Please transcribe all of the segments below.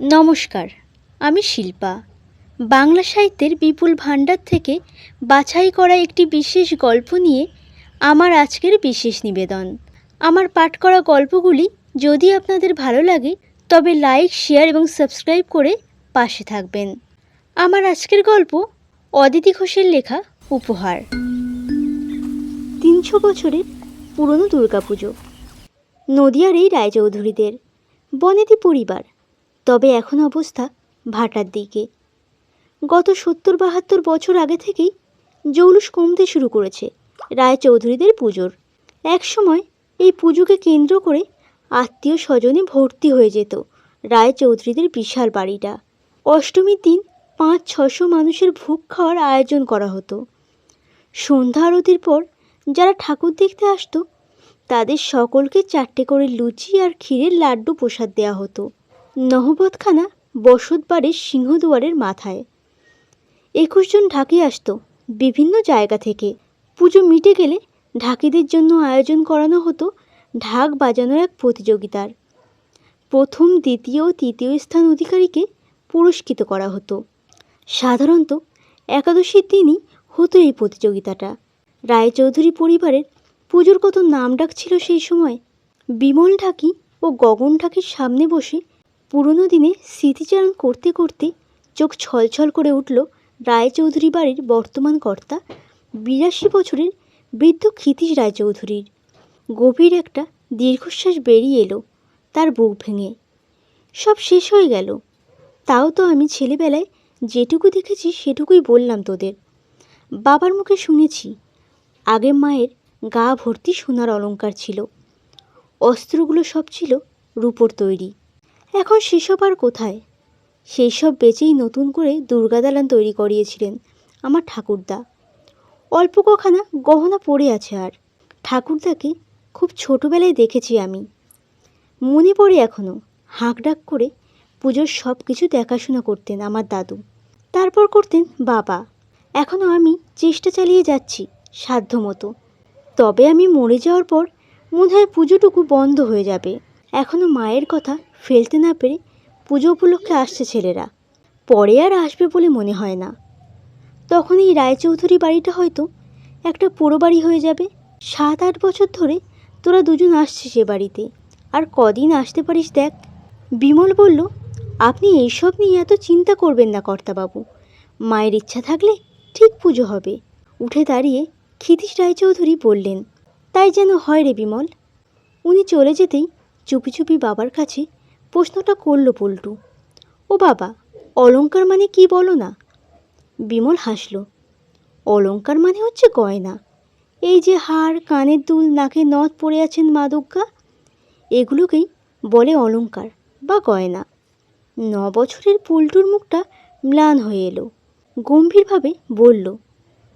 নমস্কার, আমি শিল্পা। বাংলা সাহিত্যের বিপুল ভাণ্ডার থেকে বাছাই করা একটি বিশেষ গল্প নিয়ে আমার আজকের বিশেষ নিবেদন। আমার পাঠ করা গল্পগুলি যদি আপনাদের ভালো লাগে, তবে লাইক, শেয়ার এবং সাবস্ক্রাইব করে পাশে থাকবেন। আমার আজকের গল্প অদিতি ঘোষের লেখা উপহার। তিনশো বছরের পুরনো দুর্গাপুজো। নদিয়ার এই রায়চৌধুরীদের বনেদি পরিবার তবে এখন অবস্থা ভাটার দিকে। গত সত্তর বাহাত্তর বছর আগে থেকেই জৌলুস কমতে শুরু করেছে রায়চৌধুরীদের পুজোর। এক সময় এই পুজোকে কেন্দ্র করে আত্মীয় স্বজনে ভর্তি হয়ে যেত রায়চৌধুরীদের বিশাল বাড়িটা। অষ্টমীর দিন পাঁচ ছশো মানুষের ভোগ খাওয়ার আয়োজন করা হতো। সন্ধ্যা আরতির পর যারা ঠাকুর দেখতে আসতো, তাদের সকলকে চারটে করে লুচি আর ক্ষীরের লাড্ডু প্রসাদ দেওয়া হতো। নহবতখানা বসত বাড়ির সিংহদুয়ারের মাথায়। একুশ জন ঢাকি আসতো বিভিন্ন জায়গা থেকে। পুজো মিটে গেলে ঢাকিদের জন্য আয়োজন করানো হতো ঢাক বাজানোর এক প্রতিযোগিতার। প্রথম, দ্বিতীয় ও তৃতীয় স্থান অধিকারীকে পুরস্কৃত করা হতো। সাধারণত একাদশীর দিনই হতো এই প্রতিযোগিতাটা। রায়চৌধুরী পরিবারের পুজোর কত নামডাক ছিল সেই সময়? বিমল ঢাকি ও গগন ঢাকির সামনে বসে পুরনো দিনে স্মৃতিচারণ করতে করতে চোখ ছলছল করে উঠল রায়চৌধুরী বাড়ির বর্তমান কর্তা বিরাশি বছরের বৃদ্ধ ক্ষিতীশ রায়চৌধুরীর। গভীর একটা দীর্ঘশ্বাস বেরিয়ে এলো তার বুক ভেঙে। সব শেষ হয়ে গেল। তাও তো আমি ছেলেবেলায় যেটুকু দেখেছি সেটুকুই বললাম তোদের। বাবার মুখে শুনেছি আগে মায়ের গা ভর্তি সোনার অলংকার ছিল। অস্ত্রগুলো সব ছিল রূপোর তৈরি। এখন সেসব আর কোথায়? সেই সব বেচেই নতুন করে দুর্গা দালান তৈরি করিয়েছিলেন আমার ঠাকুরদা। অল্প কখানা গহনা পড়ে আছে আর। ঠাকুরদাকে খুব ছোটোবেলায় দেখেছি আমি। মনে পড়ে এখনও হাঁক ডাক করে পুজোর সব কিছু দেখাশোনা করতেন আমার দাদু। তারপর করতেন বাবা। এখনও আমি চেষ্টা চালিয়ে যাচ্ছি সাধ্যমতো তবে আমি মরে যাওয়ার পর মনে হয় পুজোটুকু বন্ধ হয়ে যাবে। এখনও মায়ের কথা ফেলতে না পেরে পুজো উপলক্ষে আসছে ছেলেরা। পরে আর আসবে বলে মনে হয় না। তখন এই রায়চৌধুরী বাড়িটা হয়তো একটা পুরো বাড়ি হয়ে যাবে। সাত আট বছর ধরে তোরা দুজন আসছিস এ বাড়িতে। আর কদিন আসতে পারিস দেখ। বিমল বলল, আপনি এইসব নিয়ে এত চিন্তা করবেন না কর্তাবাবু। মায়ের ইচ্ছা থাকলে ঠিক পুজো হবে। উঠে দাঁড়িয়ে ক্ষিতীশ রায়চৌধুরী বললেন, তাই যেন হয় রে বিমল। উনি চলে যেতেই চুপি চুপি বাবার কাছে প্রশ্নটা করল পল্টু। ও বাবা, অলংকার মানে কি বলো না? বিমল হাসল। অলংকার মানে হচ্ছে গয়না। এই যে হার, কানের দুল, নাকে নথ পড়ে আছেন মা দুর্গা এগুলোকেই বলে অলঙ্কার বা গয়না। ন বছরের পল্টুর মুখটা ম্লান হয়ে এলো। গম্ভীরভাবে বলল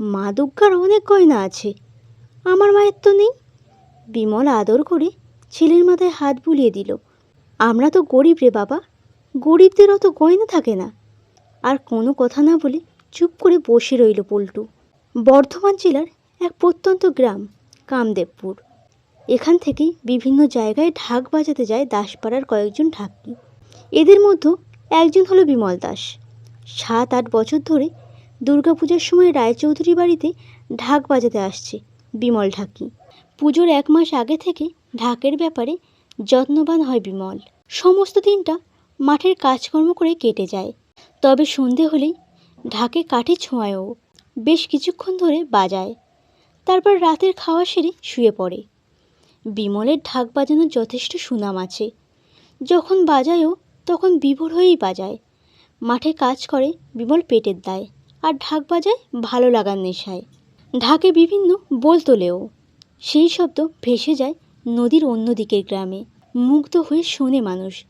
মা দুর্গার অনেক গয়না আছে, আমার মায়ের তো নেই। বিমল আদর করে ছেলের মাথায় হাত বুলিয়ে দিল। আমরা তো গরিব রে বাবা। গরিবদের অত গয়না থাকে না। আর কোনো কথা না বলে চুপ করে বসে রইল পল্টু। বর্ধমান জেলার এক প্রত্যন্ত গ্রাম, কামদেবপুর। এখান থেকেই বিভিন্ন জায়গায় ঢাক বাজাতে যায় দাসপাড়ার কয়েকজন ঢাকি। এদের মধ্যে একজন হলো বিমল দাস। সাত, আট বছর ধরে দুর্গাপূজার সময় রায়চৌধুরী বাড়িতে ঢাক বাজাতে আসছে বিমল ঢাকি। পুজোর এক মাস আগে থেকে ঢাকের ব্যাপারে যত্নবান হয় বিমল। সমস্ত দিনটা মাঠের কাজকর্ম করে কেটে যায়। তবে সন্ধে হলেই ঢাকে কাঠে ছোঁয়ায়ও। বেশ কিছুক্ষণ ধরে বাজায়। তারপর রাতের খাওয়া সেরে শুয়ে পড়ে। বিমলের ঢাক বাজানোর যথেষ্ট সুনাম আছে। যখন বাজায়ও তখন বিভোর হয়েই বাজায়। মাঠে কাজ করে বিমল পেটের দায় আর ঢাক বাজায় ভালো লাগার নেশায়। ঢাকে বিভিন্ন বোল তোলেও। সেই শব্দ ভেসে যায় নদীর অন্য দিকের গ্রামে, মুগ্ধ হয়ে শোনে মানুষ।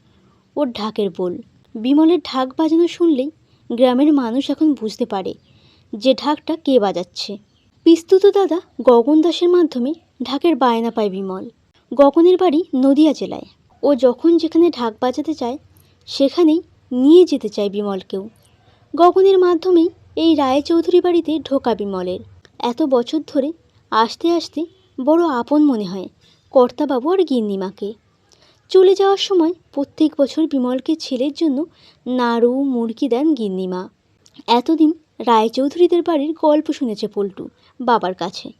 ওর ঢাকের বোল। বিমলের ঢাক বাজানো শুনলেই গ্রামের মানুষ এখন বুঝতে পারে যে ঢাকটা কে বাজাচ্ছে। পিস্তুত দাদা গগন দাসের মাধ্যমে ঢাকের বায়না পায় বিমল। গগনের বাড়ি নদিয়া জেলায়। ও যখন যেখানে ঢাক বাজাতে চায়, সেখানেই নিয়ে যেতে চায় বিমলকেও। গগনের মাধ্যমেই এই রায়চৌধুরী বাড়িতে ঢোকা বিমলের। এত বছর ধরে আসতে আসতে বড় আপন মনে হয়। কর্তাবাবু আর গিন্নিমাকে। চলে যাওয়ার সময় প্রত্যেক বছর বিমলকে ছেলের জন্য নাড়ু, মুরগি দেন গিন্নিমা। এতদিন রায়চৌধুরীদের বাড়ির গল্প শুনেছে পল্টু বাবার কাছে।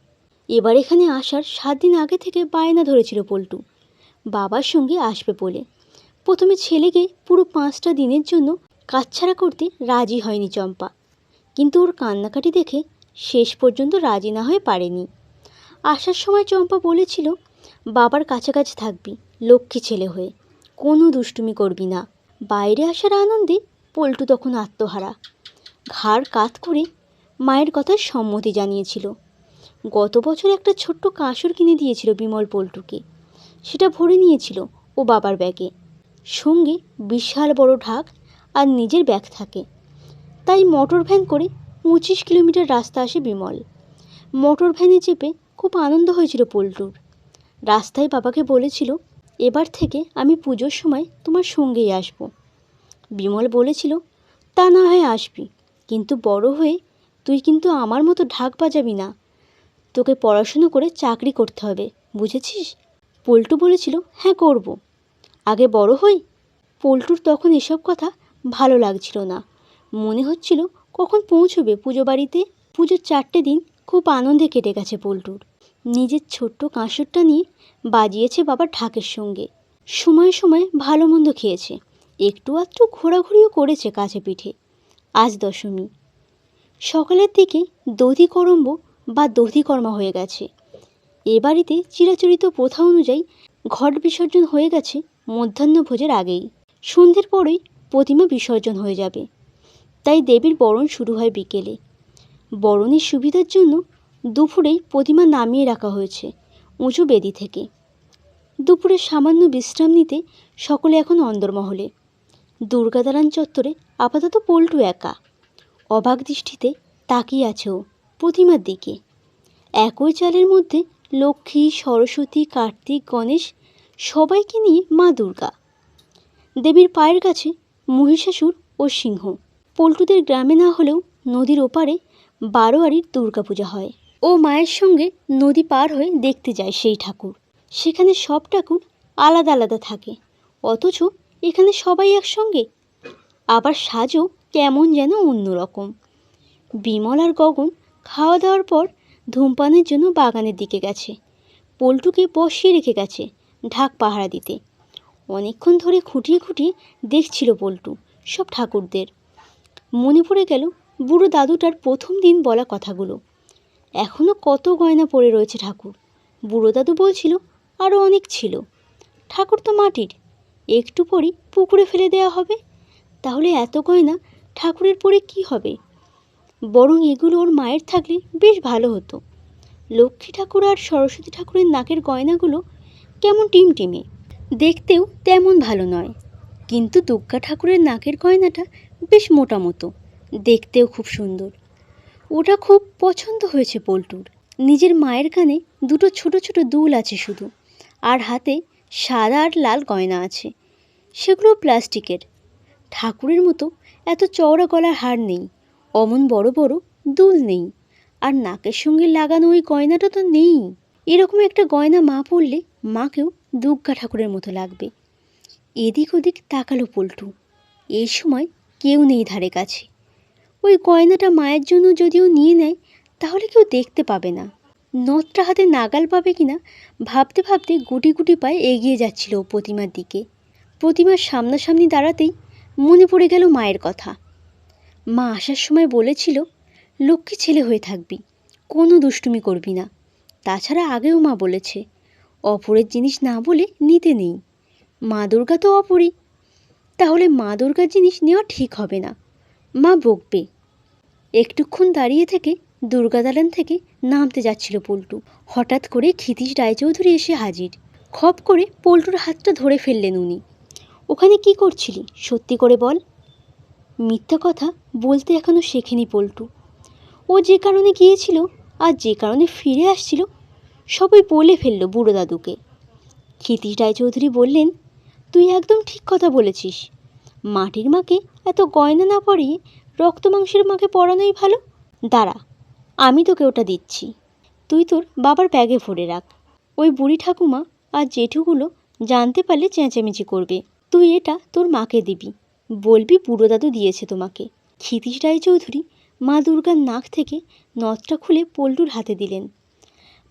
এবার এখানে আসার সাত দিন আগে থেকে বায়না ধরেছিল পল্টু। বাবার সঙ্গে আসবে বলে। প্রথমে ছেলেকে পুরো পাঁচটা দিনের জন্য কাচ্ছাড়া করতে রাজি হয়নি চম্পা। কিন্তু ওর কান্নাকাটি দেখে শেষ পর্যন্ত রাজি না হয়ে পারেনি। আসার সময় চম্পা বলেছিল বাবার কাছাকাছি থাকবি, লক্ষ্মী ছেলে হয়ে। কোনো দুষ্টুমি করবি না। বাইরে আসার আনন্দে পল্টু তখন আত্মহারা। ঘাড় কাত করে মায়ের কথায় সম্মতি জানিয়েছিল। গত বছর একটা ছোট্ট কাঁসর কিনে দিয়েছিল বিমল পল্টুকে। সেটা ভরে নিয়েছিল ও বাবার ব্যাগে। সঙ্গে বিশাল বড় ঢাক আর নিজের ব্যাগ থাকে। তাই মোটর ভ্যান করে পঁচিশ কিলোমিটার রাস্তা আসে বিমল। মোটর ভ্যানে চেপে খুব আনন্দ হয়েছিল পল্টুর। রাস্তায় বাবাকে বলেছিল, এবার থেকে আমি পুজোর সময় তোমার সঙ্গেই আসব। বিমল বলেছিল, তা না হয় আসবি, কিন্তু বড় হয়ে তুই কিন্তু আমার মতো ঢাক বাজাবি না। তোকে পড়াশুনো করে চাকরি করতে হবে, বুঝেছিস? পল্টু বলেছিল হ্যাঁ করব। আগে বড় হই? পল্টুর তখন এসব কথা ভালো লাগছিল না। মনে হচ্ছিল, কখন পৌঁছবে পুজো বাড়িতে পুজোর চারটে দিন খুব আনন্দে কেটে গেছে পল্টুর। নিজের ছোট্ট কাঁসরটা নিয়ে বাজিয়েছে বাবার ঢাকের সঙ্গে। সময় সময় ভালো মন্দ খেয়েছে। একটু আধটু ঘোরাঘুরিও করেছে কাছে পিঠে। আজ দশমী। সকালের দিকে দধি করম্ব বা দধিকর্মা হয়ে গেছে। এ বাড়িতে চিরাচরিত প্রথা অনুযায়ী ঘট বিসর্জন হয়ে গেছে মধ্যাহ্নভোজের আগেই। সন্ধ্যের পরেই প্রতিমা বিসর্জন হয়ে যাবে। তাই দেবীর বরণ শুরু হয় বিকেলে। বরণের সুবিধার জন্য দুপুরেই প্রতিমা নামিয়ে রাখা হয়েছে উঁচু বেদি থেকে। দুপুরে সামান্য বিশ্রাম নিতে সকলে এখন অন্দরমহলে। দুর্গাদালান চত্বরে আপাতত পল্টু একা। অবাক দৃষ্টিতে তাকিয়ে আছে ও প্রতিমার দিকে। একই চালের মধ্যে লক্ষ্মী, সরস্বতী, কার্তিক, গণেশ সবাইকে নিয়ে মা দুর্গা। দেবীর পায়ের কাছে মহিষাসুর ও সিংহ। পল্টুদের গ্রামে না হলেও নদীর ওপারে বারোয়ারির দুর্গাপূজা হয়। ও মায়ের সঙ্গে নদী পার হয়ে দেখতে যায় সেই ঠাকুর। সেখানে সব ঠাকুর আলাদা আলাদা থাকে। অথচ এখানে সবাই একসঙ্গে। আবার সাজও কেমন যেন অন্যরকম বিমল আর গগন খাওয়া দাওয়ার পর ধূমপানের জন্য বাগানের দিকে গেছে। পল্টুকে বসিয়ে রেখে গেছে ঢাক পাহারা দিতে। অনেকক্ষণ ধরে খুঁটিয়ে খুঁটিয়ে দেখছিল পল্টু সব ঠাকুরদের। মনে পড়ে গেল বুড়ো দাদুটার প্রথম দিন বলা কথাগুলো। এখনও কত গয়না পড়ে রয়েছে ঠাকুর। বুড়ো দাদু বলছিল আরও অনেক ছিল। ঠাকুর তো মাটির, একটু পরই পুকুরে ফেলে দেওয়া হবে। তাহলে এত গয়না ঠাকুরের পরে কি হবে? বরং এগুলো ওর মায়ের থাকলে বেশ ভালো হতো। লক্ষ্মী ঠাকুর আর সরস্বতী ঠাকুরের নাকের গয়নাগুলো কেমন টিমটিমে। দেখতেও তেমন ভালো নয়। কিন্তু দুর্গা ঠাকুরের নাকের গয়নাটা বেশ মোটা মতো। দেখতেও খুব সুন্দর। ওটা খুব পছন্দ হয়েছে পল্টুর। নিজের মায়ের কানে দুটো ছোট ছোট দুল আছে শুধু, আর হাতে সাদা আর লাল গয়না আছে। সেগুলো প্লাস্টিকের। ঠাকুরের মতো এত চওড়া গলার হার নেই, অমন বড় বড় দুল নেই, আর নাকের সঙ্গে লাগানো ওই গয়নাটা তো নেই। এরকম একটা গয়না মা পরলে মাকেও দুর্গা ঠাকুরের মতো লাগবে। এদিক ওদিক তাকালো পল্টু। এই সময় কেউ নেই ধারে কাছে। ওই গয়নাটা মায়ের জন্য যদিও নিয়ে নেয়, তাহলে কেউ দেখতে পাবে না। নথটা হাতে নাগাল পাবে কিনা ভাবতে ভাবতে গুটি গুটি পায়ে এগিয়ে যাচ্ছিল প্রতিমার দিকে। প্রতিমার সামনাসামনি দাঁড়াতেই মনে পড়ে গেল মায়ের কথা। মা আসার সময় বলেছিল, লক্ষ্মী ছেলে হয়ে থাকবি, কোনো দুষ্টুমি করবি না। তাছাড়া আগেও মা বলেছে, অপরের জিনিস না বলে নিতে নেই। মা দুর্গা তো অপরই। তাহলে মা দুর্গার জিনিস নেওয়া ঠিক হবে না। মা বকবে। একটুক্ষণ দাঁড়িয়ে থেকে দুর্গা দালান থেকে নামতে যাচ্ছিল পল্টু। হঠাৎ করে ক্ষিতীশ রায়চৌধুরী এসে হাজির। খপ করে পল্টুর হাতটা ধরে ফেললেন উনি। ওখানে কি করছিলি? সত্যি করে বল। মিথ্যা কথা বলতে এখনও শেখেনি পল্টু। ও যে কারণে গিয়েছিল আর যে কারণে ফিরে আসছিল, সবই বলে ফেলল বুড়ো দাদুকে। ক্ষিতীশ রায়চৌধুরী বললেন, তুই একদম ঠিক কথা বলেছিস। মাটির মাকে এত গয়না না পরিয়ে রক্ত মাংসের মাকে পরানোই ভালো? দাঁড়া, আমি তোকে ওটা দিচ্ছি। তুই তোর বাবার ব্যাগে ভরে রাখ। ওই বুড়ি ঠাকুমা আর জেঠুগুলো জানতে পারলে চেঁচামেচি করবে। তুই এটা তোর মাকে দিবি। বলবি বুড়ো দাদু দিয়েছে তোমাকে। ক্ষিতীশ রায়চৌধুরী মা দুর্গার নাক থেকে নথটা খুলে পল্টুর হাতে দিলেন।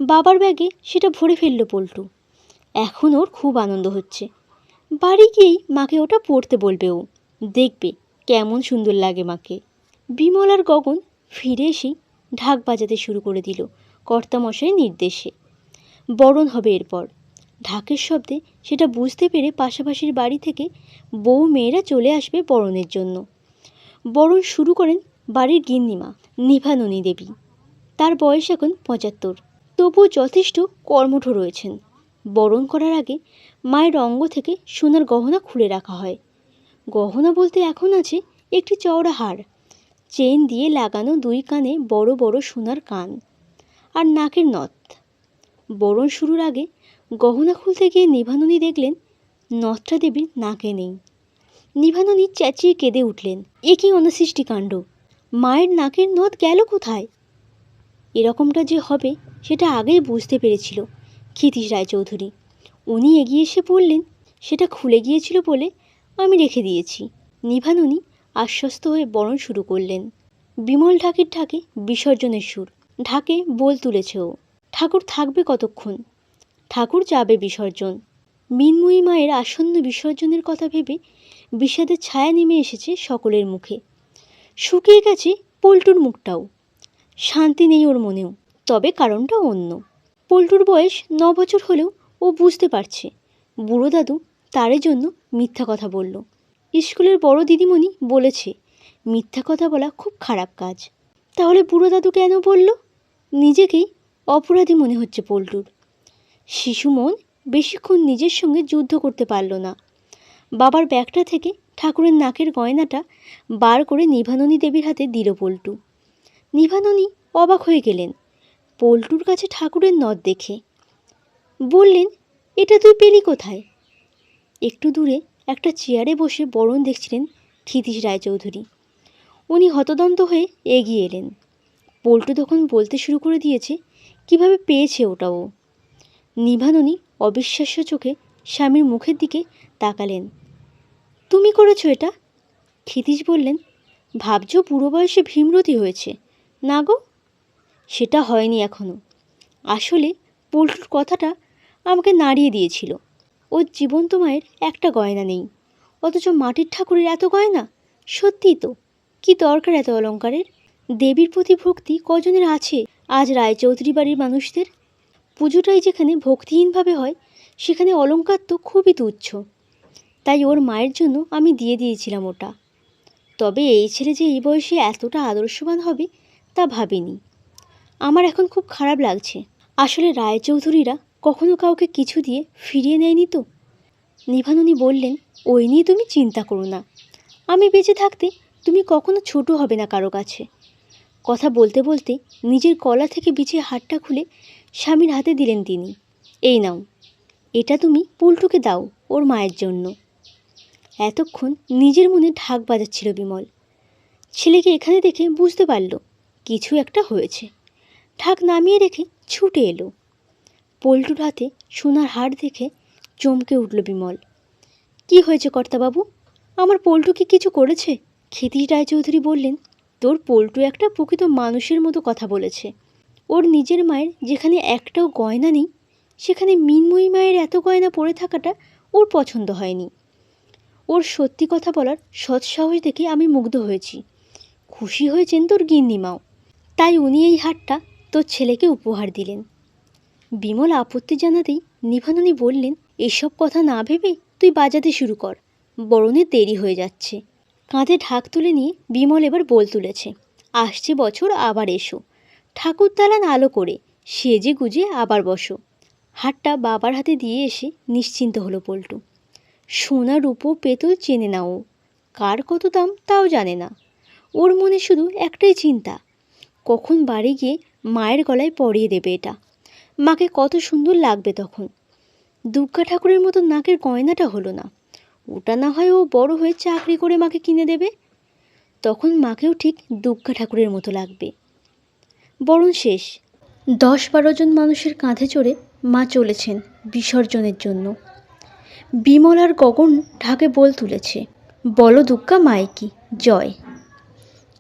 বাবার ব্যাগে সেটা ভরে ফেলল পল্টু। এখন ওর খুব আনন্দ হচ্ছে। বাড়ি গিয়েই মাকে ওটা পড়তে বলবে ও। দেখবে কেমন সুন্দর লাগে মাকে। বিমল আর গগন ফিরে এসেই ঢাক বাজাতে শুরু করে দিল কর্তামশাইয়ের নির্দেশে। বরণ হবে এরপর। ঢাকের শব্দে সেটা বুঝতে পেরে পাশাপাশির বাড়ি থেকে বউ মেয়েরা চলে আসবে বরণের জন্য। বরণ শুরু করেন বাড়ির গিন্নিমা নিভাননী দেবী। তার বয়স এখন পঁচাত্তর। তবুও যথেষ্ট কর্মঠ রয়েছেন। বরণ করার আগে মায়ের অঙ্গ থেকে সোনার গহনা খুলে রাখা হয়। গহনা বলতে এখন আছে একটি চওড়া হার। চেন দিয়ে লাগানো দুই কানে বড় বড় সোনার কান আর নাকের নথ। বরণ শুরুর আগে গহনা খুলতে গিয়ে নিভাননী দেখলেন, নথটা দেবীর নাকে নেই। নিভাননী চেঁচিয়ে কেঁদে উঠলেন, এ কি অনাসৃষ্টি কাণ্ড? মায়ের নাকের নথ গেল কোথায়? এরকমটা যে হবে, সেটা আগেই বুঝতে পেরেছিল ক্ষিতীশ রায়চৌধুরী। উনি এগিয়ে এসে বললেন সেটা খুলে গিয়েছিল বলে আমি রেখে দিয়েছি। নিভানুনি আশ্বস্ত হয়ে বরণ শুরু করলেন। বিমল ঢাকের ঢাকে বিসর্জনের সুর, ঢাকে বোল তুলেছে ও। ঠাকুর থাকবে কতক্ষণ? ঠাকুর যাবে বিসর্জন। মিনময়ী মায়ের আসন্ন বিসর্জনের কথা ভেবে বিষাদের ছায়া নেমে এসেছে সকলের মুখে। শুকিয়ে গেছে পল্টুর মুখটাও। শান্তি নেই ওর মনেও, তবে কারণটা অন্য। পল্টুর বয়স ন বছর হলেও ও বুঝতে পারছে। বুড়ো দাদু তারের জন্য মিথ্যা কথা বলল। স্কুলের বড় দিদিমণি বলেছে, মিথ্যা কথা বলা খুব খারাপ কাজ। তাহলে বুড়ো দাদু কেন বলল? নিজেকেই অপরাধী মনে হচ্ছে পল্টুর। শিশু মন বেশিক্ষণ নিজের সঙ্গে যুদ্ধ করতে পারল না। বাবার ব্যাগটা থেকে ঠাকুরের নাকের গয়নাটা বার করে নিভাননী দেবীর হাতে দিল পল্টু। নিভাননী অবাক হয়ে গেলেন। পল্টুর কাছে ঠাকুরের নদ দেখে। বললেন, এটা তুই পেলি কোথায়? একটু দূরে একটা চেয়ারে বসে বরণ দেখছিলেন ক্ষিতীশ রায়চৌধুরী। উনি হতদন্ত হয়ে এগিয়ে এলেন। পল্টু তখন বলতে শুরু করে দিয়েছে, কীভাবে পেয়েছে ওটা ও? নিভাননী অবিশ্বাস্য চোখে স্বামীর মুখের দিকে তাকালেন। তুমি করেছ এটা? ক্ষিতীশ বললেন, ভাবছ বুড়ো বয়সে ভীমরতি হয়েছে, না গো? সেটা হয়নি এখনও আসলে পল্টুর কথাটা আমাকে নাড়িয়ে দিয়েছিল। ওর জীবন্ত মায়ের একটা গয়না নেই। অথচ মাটির ঠাকুরের এত গয়না? সত্যিই তো। কি দরকার এত অলংকারের দেবীর প্রতি ভক্তি কজনের আছে আজ রায়চৌধুরী বাড়ির মানুষদের? পুজোটাই যেখানে ভক্তিহীনভাবে হয়, সেখানে অলঙ্কার তো খুবই তুচ্ছ। তাই ওর মায়ের জন্য আমি দিয়ে দিয়েছিলাম ওটা। তবে এই ছেলে যে এই বয়সে এতটা আদর্শবান হবে, তা ভাবিনি। আমার এখন খুব খারাপ লাগছে। আসলে রায়চৌধুরীরা কখনো কাউকে কিছু দিয়ে ফিরিয়ে নেয়নি তো? নিভাননী বললেন, ওই নিয়ে তুমি চিন্তা করো না। আমি বেঁচে থাকতে তুমি কখনো ছোট হবে না কারও কাছে। কথা বলতে বলতে নিজের কলা থেকে বিছিয়ে হাতটা খুলে স্বামীর হাতে দিলেন তিনি। এই নাও, এটা তুমি পুলটুকে দাও ওর মায়ের জন্য। এতক্ষণ নিজের মনে ঢাক বাজাচ্ছিল বিমল। ছেলেকে এখানে দেখে বুঝতে পারল, কিছু একটা হয়েছে। ঢাক নামিয়ে রেখে ছুটে এলো। পল্টুর হাতে সোনার হার দেখে চমকে উঠল বিমল। কি হয়েছে কর্তাবাবু? আমার পল্টু কি কিছু করেছে? ক্ষিতীশ রায়চৌধুরী বললেন, তোর পল্টু একটা প্রকৃত মানুষের মতো কথা বলেছে। ওর নিজের মায়ের যেখানে একটাও গয়না নেই, সেখানে মিনময়ী মায়ের এত গয়না পড়ে থাকাটা ওর পছন্দ হয়নি। ওর সত্যি কথা বলার সৎসাহস দেখে আমি মুগ্ধ হয়েছি। খুশি হয়েছেন তোর গিন্নিমাও। তাই উনি এই হারটা তোর ছেলেকে উপহার দিলেন। বিমল আপত্তি জানাতেই নিভাননী বললেন, এসব কথা না ভেবে তুই বাজাতে শুরু কর। বরণের দেরি হয়ে যাচ্ছে। কাঁধে ঢাক তুলে নিয়ে বিমল এবার বল তুলেছে, আসছে বছর, আবার এসো। ঠাকুর দালান আলো করে, সেজে গুজে আবার বসো। হাটটা বাবার হাতে দিয়ে এসে নিশ্চিন্ত হলো পল্টু। সোনা রূপো পেতল চেনে না ও কার কত দাম তাও জানে না। ওর মনে শুধু একটাই চিন্তা, কখন বাড়ি গিয়ে মায়ের গলায় পরিয়ে দেবে এটা। মাকে কত সুন্দর লাগবে তখন। দুর্গা ঠাকুরের মতো নাকের গয়নাটা হলো না। ওটা না হয় ও বড় হয়ে চাকরি করে মাকে কিনে দেবে। তখন মাকেও ঠিক দুর্গা ঠাকুরের মতো লাগবে। বরণ শেষ। দশ বারো জন মানুষের কাঁধে চড়ে মা চলেছেন বিসর্জনের জন্য। বিমল আর গগন ঢাকে বল তুলেছে, বলো দুর্গা মাইকি, জয়।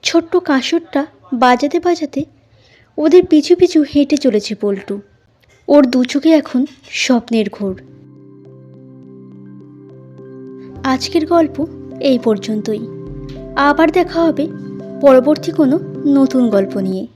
ছোট্ট কাঁসরটা বাজাতে বাজাতে ওদের পিছু পিছু হেঁটে চলেছে পল্টু। ওর দু চোখে এখন স্বপ্নের ঘোর। আজকের গল্প এই পর্যন্তই। আবার দেখা হবে পরবর্তী কোনো নতুন গল্প নিয়ে।